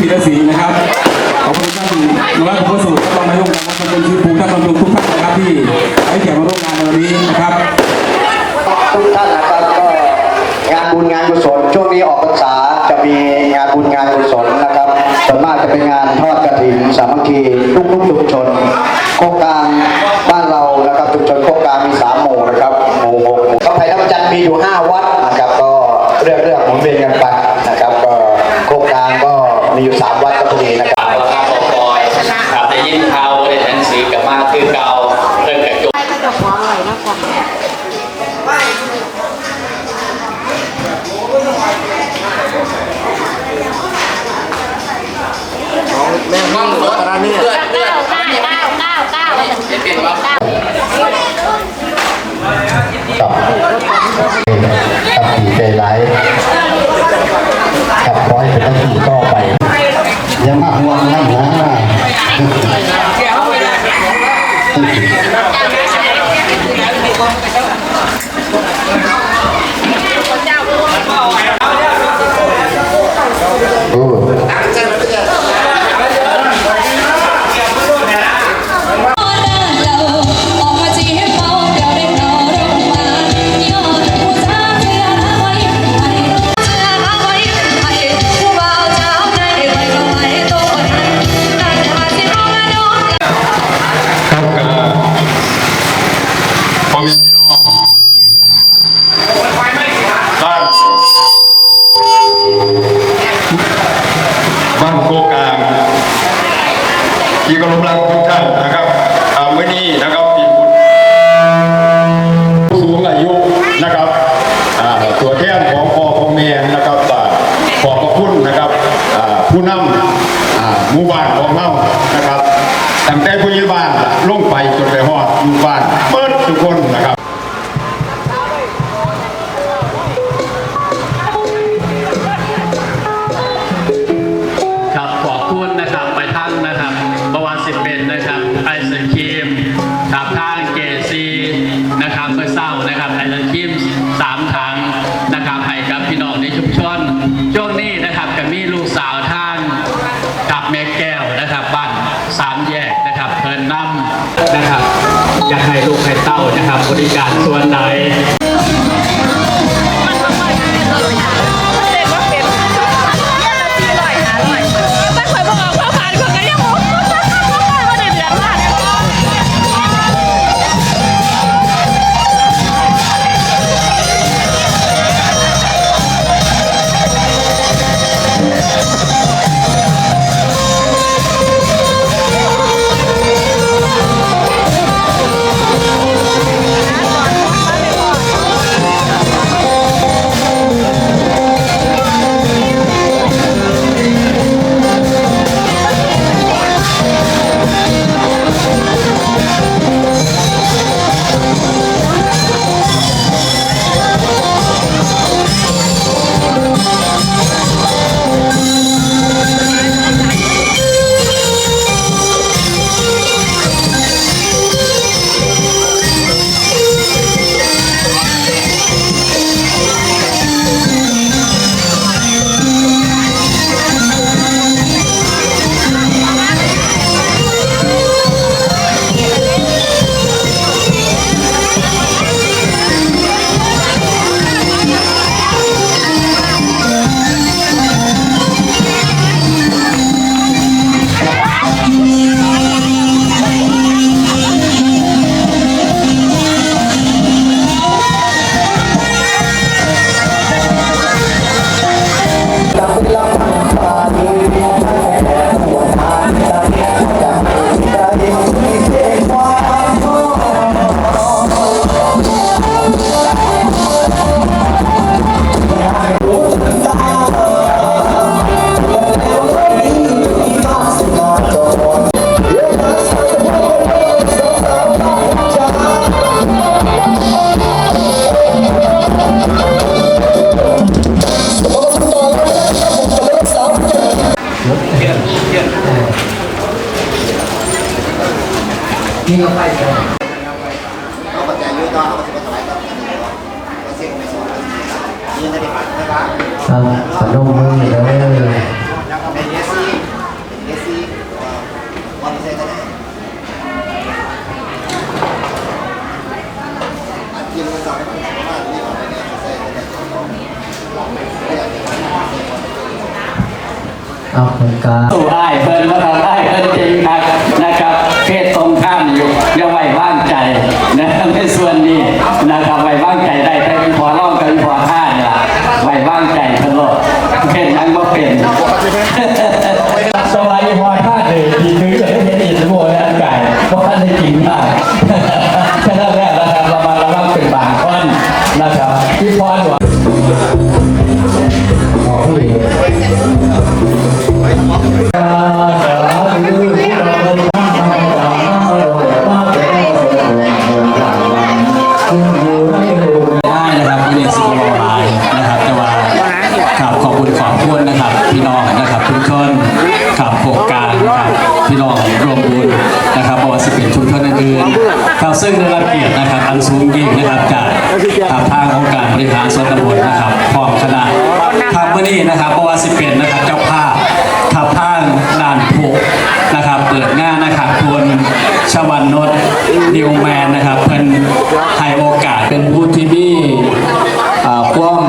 พีระสีนะครับ ขอบคุณท่านนวัดพระสูตรท่านรองนายกนะครับท่านเป็นชื่อภูท่านบำรุงทุกท่านนะครับที่ให้เกียรติมาร่วมงานในวันนี้นะครับทุกท่านนะครับก็งานบุญงานกุศลช่วงนี้ออกพรรษาจะมีงานบุญงานกุศลนะครับส่วนมากจะเป็นงานทอดกระถิ่นสามัคคี อยู่สามวัดก็พอดีนะครับข่าวว่าข้าวปอยครับได้ยินข่าวได้หนังสือกลับมาคือเก่าเพิ่งกระจุกให้กระจกหัวอร่อยมากกว่ามั่งรถเลือดเลือดเก้าเก้าเก้าเก้าเก้าจะเป็นว่าเก้ากับกับผีใจร้าย งอายุนะครับตัวแทนของพ่อของแม่นะครับอ่าขอบพระคุณนะครับผู้นำหมู่บ้านของเรานะครับตั้งแต่ผู้ใหญ่บ้านลงไปจนไปหอดหมู่บ้านเปิดทุกคน นะครับอยากให้ลูกให้เต้านะครับ บริการส่วนใดครับพน มมื รับไม่ได้สิบโลลานะครับแต่ว่าครับขอบคุณขอบคุณนะครับ พี่น้องนะครับทุกคนขับโครงการนะครับพี่น้องรวมบุญนะครับบว่าสิบเป็นชุมชนอื่นๆครับซึ่งได้รับเกียรตินะครับอันสูงยิ่งนะครับจากครับทางองค์การบริหารส่วนตำบลนะครับพร้อมคณะครับเมื่อนี้นะครับบว่าสิบเป็นนะครับเจ้าภาพ ขับทางด่านผูนะครับ เปิดงานนะครับคุณชวันนท์นิวแมนนะครับ เพิ่นให้โอกาสเป็นผู้ที่มีความ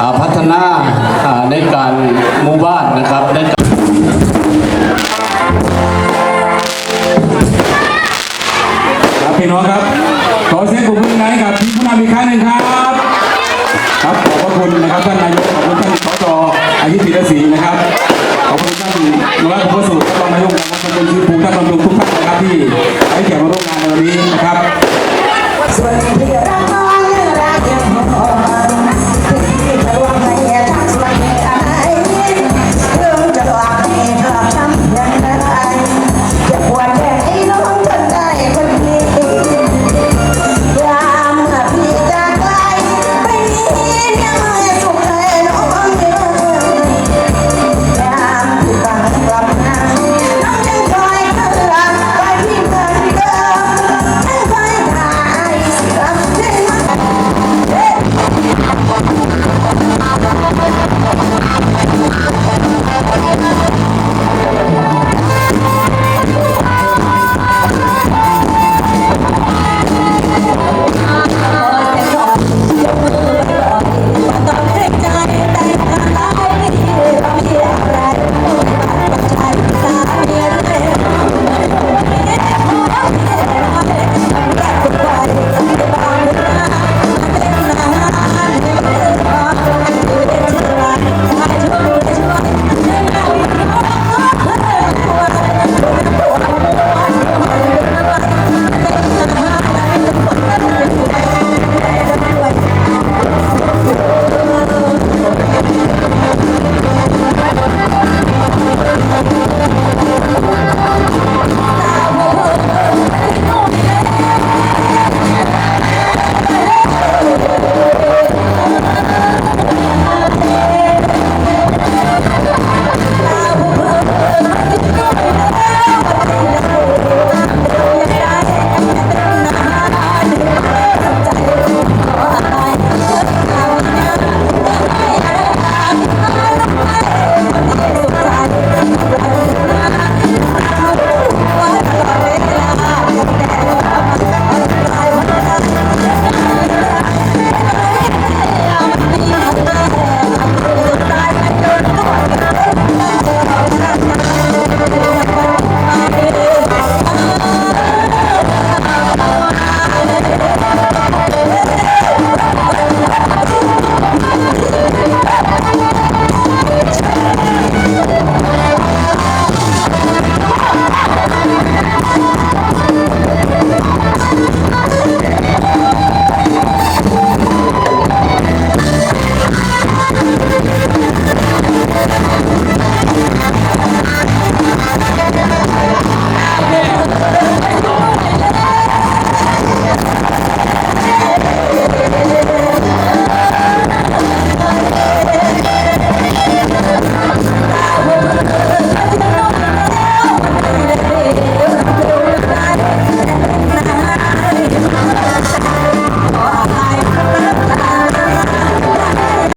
อ่าพัฒนาในการมู่บ้านนะครับใน